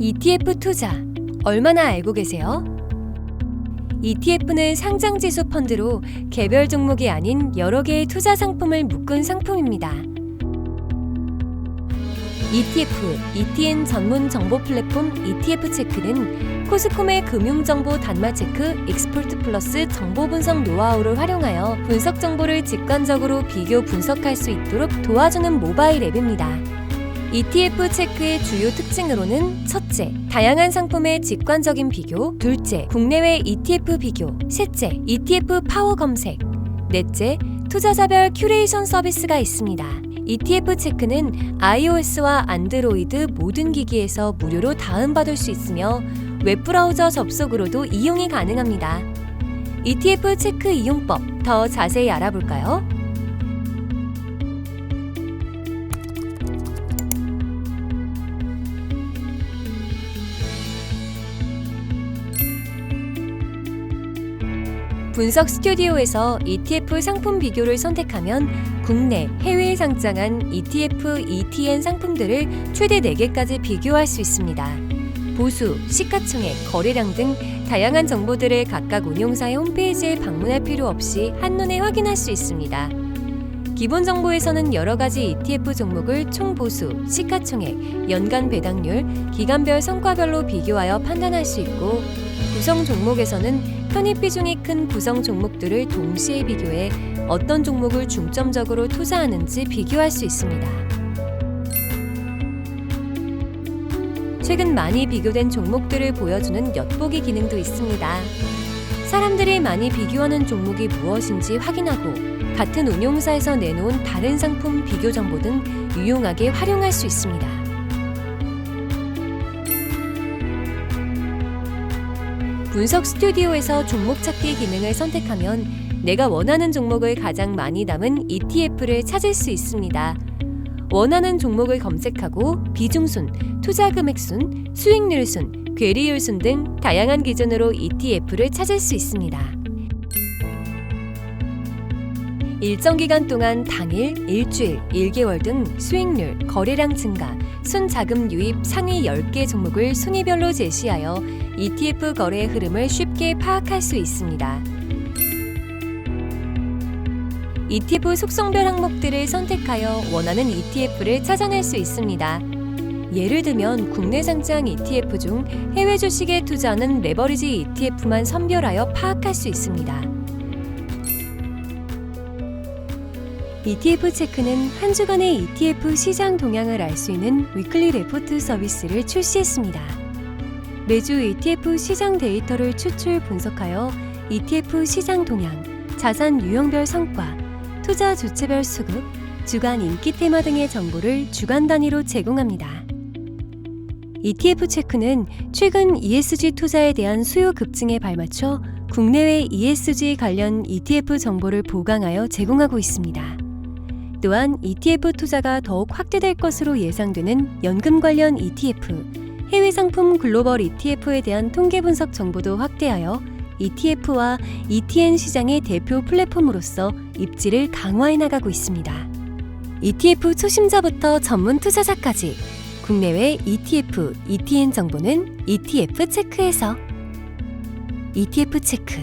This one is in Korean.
ETF 투자 얼마나 알고 계세요? ETF는 상장 지수 펀드로 개별 종목이 아닌 여러 개의 투자 상품을 묶은 상품입니다. ETF, ETN 전문 정보 플랫폼 ETF 체크는 코스콤의 금융 정보 단말 체크 익스포트 플러스 정보 분석 노하우를 활용하여 분석 정보를 직관적으로 비교 분석할 수 있도록 도와주는 모바일 앱입니다. ETF 체크의 주요 특징으로는 첫째, 다양한 상품의 직관적인 비교, 둘째, 국내외 ETF 비교, 셋째, ETF 파워 검색, 넷째, 투자자별 큐레이션 서비스가 있습니다. ETF 체크는 iOS와 안드로이드 모든 기기에서 무료로 다운받을 수 있으며 웹브라우저 접속으로도 이용이 가능합니다. ETF 체크 이용법 더 자세히 알아볼까요? 분석 스튜디오에서 ETF 상품 비교를 선택하면 국내, 해외에 상장한 ETF, ETN 상품들을 최대 4개까지 비교할 수 있습니다. 보수, 시가총액, 거래량 등 다양한 정보들을 각각 운용사의 홈페이지에 방문할 필요 없이 한눈에 확인할 수 있습니다. 기본 정보에서는 여러 가지 ETF 종목을 총 보수, 시가총액, 연간 배당률, 기간별 성과별로 비교하여 판단할 수 있고 구성 종목에서는 편입 비중이 큰 구성 종목들을 동시에 비교해 어떤 종목을 중점적으로 투자하는지 비교할 수 있습니다. 최근 많이 비교된 종목들을 보여주는 엿보기 기능도 있습니다. 사람들이 많이 비교하는 종목이 무엇인지 확인하고 같은 운용사에서 내놓은 다른 상품 비교 정보 등 유용하게 활용할 수 있습니다. 분석 스튜디오에서 종목 찾기 기능을 선택하면 내가 원하는 종목을 가장 많이 담은 ETF를 찾을 수 있습니다. 원하는 종목을 검색하고 비중순, 투자 금액순, 수익률순, 괴리율순 등 다양한 기준으로 ETF를 찾을 수 있습니다. 일정 기간 동안 당일, 일주일, 1개월 등 수익률, 거래량 증가, 순자금 유입 상위 10개 종목을 순위별로 제시하여 ETF 거래의 흐름을 쉽게 파악할 수 있습니다. ETF 속성별 항목들을 선택하여 원하는 ETF를 찾아낼 수 있습니다. 예를 들면 국내 상장 ETF 중 해외 주식에 투자하는 레버리지 ETF만 선별하여 파악할 수 있습니다. ETF 체크는 한 주간의 ETF 시장 동향을 알 수 있는 위클리 레포트 서비스를 출시했습니다. 매주 ETF 시장 데이터를 추출 분석하여 ETF 시장 동향, 자산 유형별 성과, 투자 주체별 수급, 주간 인기 테마 등의 정보를 주간 단위로 제공합니다. ETF 체크는 최근 ESG 투자에 대한 수요 급증에 발맞춰 국내외 ESG 관련 ETF 정보를 보강하여 제공하고 있습니다. 또한 ETF 투자가 더욱 확대될 것으로 예상되는 연금 관련 ETF, 해외 상품 글로벌 ETF에 대한 통계 분석 정보도 확대하여 ETF와 ETN 시장의 대표 플랫폼으로서 입지를 강화해 나가고 있습니다. ETF 초심자부터 전문 투자자까지 국내외 ETF, ETN 정보는 ETF 체크에서 ETF 체크